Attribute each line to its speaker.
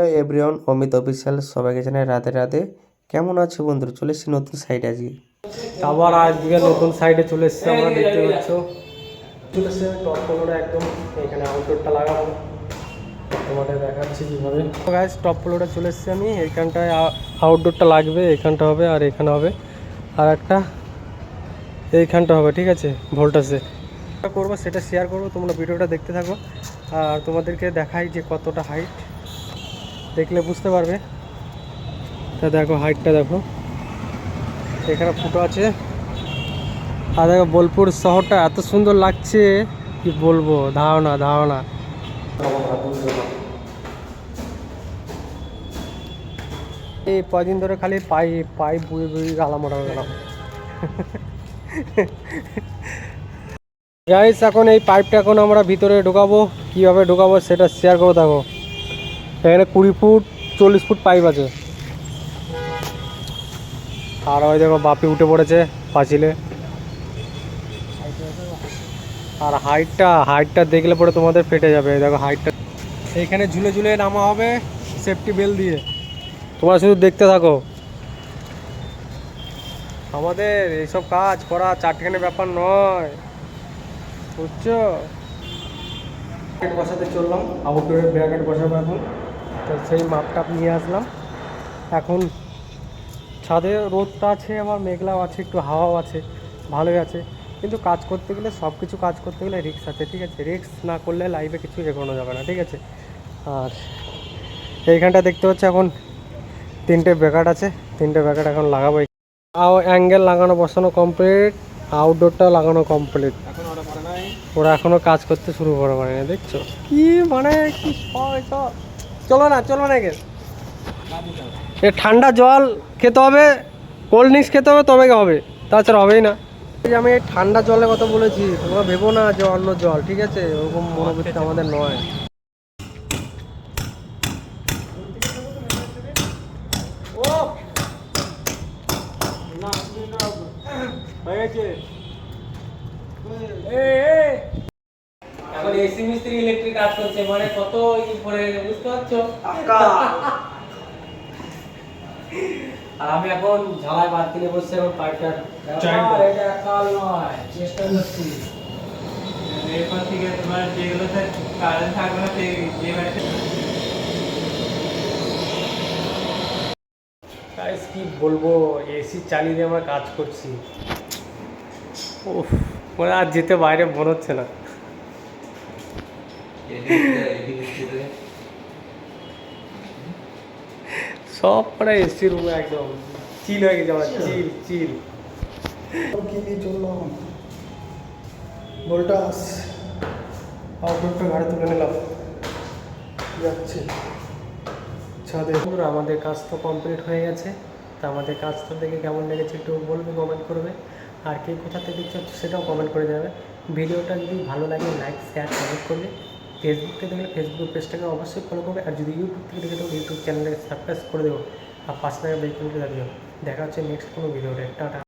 Speaker 1: Hello everyone, Amit official, সবাইকে জানাই রাতে রাতে কেমন আছো বন্ধুরা? চলে এসেছি নতুন সাইড আজকে।
Speaker 2: আবার আজকে নতুন সাইডে চলে এসেছে আমরা, দেখতে পাচ্ছ। চলে এসেছে টপ ফ্লোরে একদম, এখানে আউটডোরটা লাগাবো। তোমাদের দেখাচ্ছি টপ ফ্লোরে চলে এসেছি আমি। এইখানটায় আউটডোরটা লাগবে, এখানটা হবে আর এখানে হবে। আর একটা এইখানটা হবে, ঠিক আছে? ভোল্টাসে করব, সেটা শেয়ার করব, তোমরা ভিডিওটা দেখতে থাকো। আর তোমাদেরকে দেখাই যে কতটা হাইট দেখলে বুঝতে পারবে। তা দেখো হাইটটা দেখো। এখানে ফুটো আছে। আর দেখো, বোলপুর শহরটা এত সুন্দর লাগছে, কি বলব? ধারণা ধারণা। এই কদিন ধরে খালি পাই পাই বুয়ে বুয়ে গালা মোটা গেলাম। গাইস এখন এই পাইপটা এখন আমরা ভিতরে ঢোকাবো। কীভাবে ঢোকাবো সেটা শেয়ার করে থাকো এখানে কুড়ি ফুট, চল্লিশ ফুট পাইপ আছে। আর ওই দেখো বাপি উঠে পড়েছে পাঁচিলে। আর হাইটটা হাইটটা দেখলে পরে তোমাদের ফেটে যাবে। দেখো হাইটটা। এইখানে ঝুলে ঝুলে নামা হবে সেফটি বেল দিয়ে। তোমরা শুধু দেখতে থাকো। আমাদের এইসব কাজ করা চারটেখানে ব্যাপার নয়। বুঝছ? বসাতে চললাম। আউটডোরের ব্র্যাকেট বসাবো এখন? তো সেই মাপটাপ নিয়ে আসলাম। এখন ছাদে রোদটা আছে আবার মেঘলাও আছে একটু হাওয়াও আছে ভালোই আছে। কিন্তু কাজ করতে গেলে সব কিছু কাজ করতে গেলে রিক্স আছে ঠিক আছে? রিক্স না করলে লাইফে কিছু এগোনো যাবে না ঠিক আছে? আর এইখানটা দেখতে হচ্ছে এখন তিনটে ব্যাকাট আছে তিনটে ব্যাকাট এখন লাগাবো আও অ্যাঙ্গেল লাগানো বসানো কমপ্লিট আউটডোরটা লাগানো কমপ্লিট ওরা এখনও কাজ করতে শুরু করে মানে দেখছ? কি মানে কি সব চলো না চলো না গে এ ঠান্ডা জল খেতে হবে কোল্ড ড্রিঙ্কস খেতে হবে তবে হবে? তাছাড়া হবেই না। এই যে আমি এই ঠান্ডা জলের কথা বলেছি তোমরা ভেবো না যে অন্য জল ঠিক আছে? ওরকম মনোবৃত্তি আমাদের নয়। মিস্ত্রি ইলেকট্রিক কাজ করছে মানে কত ই পড়ে বুঝতে পারছ? আর আমি এখন ঝালাই বাদ দিলে বসে এখন এটা একাল নয় চেষ্টা করছি।
Speaker 3: এরপর থেকে তোমার যেগুলো কারেন্ট থাকবে না সেই যে বাড়িতে
Speaker 2: গাইস কি বলব? এসি চালিয়ে দিয়ে আমরা কাজ করছি। উফ মানে আর যেতে বাইরে মনে হচ্ছে না। সব পরে এসি রুমে একদম চিল হয়ে গেছে আমার চিল চিল কি নিয়ে চললাম ভোল্টাস আউটডোরটা ঘাড়ে তুলে নিলাম। যাচ্ছে। ছাদে। বন্ধুরা, আমাদের কাজ তো কমপ্লিট হয়ে গেছে। তা আমাদের কাজটা দেখে কেমন লেগেছে একটু বলবে কমেন্ট করবে। আর কে কোথা থেকে দেখছ সেটাও কমেন্ট করে যাবে ভিডিওটা যদি ভালো লাগে লাইক শেয়ার কমেন্ট করবে। ফেসবুক থেকে দেখলে ফেসবুক পেজটাকে অবশ্যই ফলো করবে আর যদি ইউটিউব থেকে দেখে থাকো ইউটিউব চ্যানেলটাকে সাবস্ক্রাইব করে দেবো আর পাশে থাকা বেল দেখা হচ্ছে নেক্সট কোনো ভিডিওতে টাটা।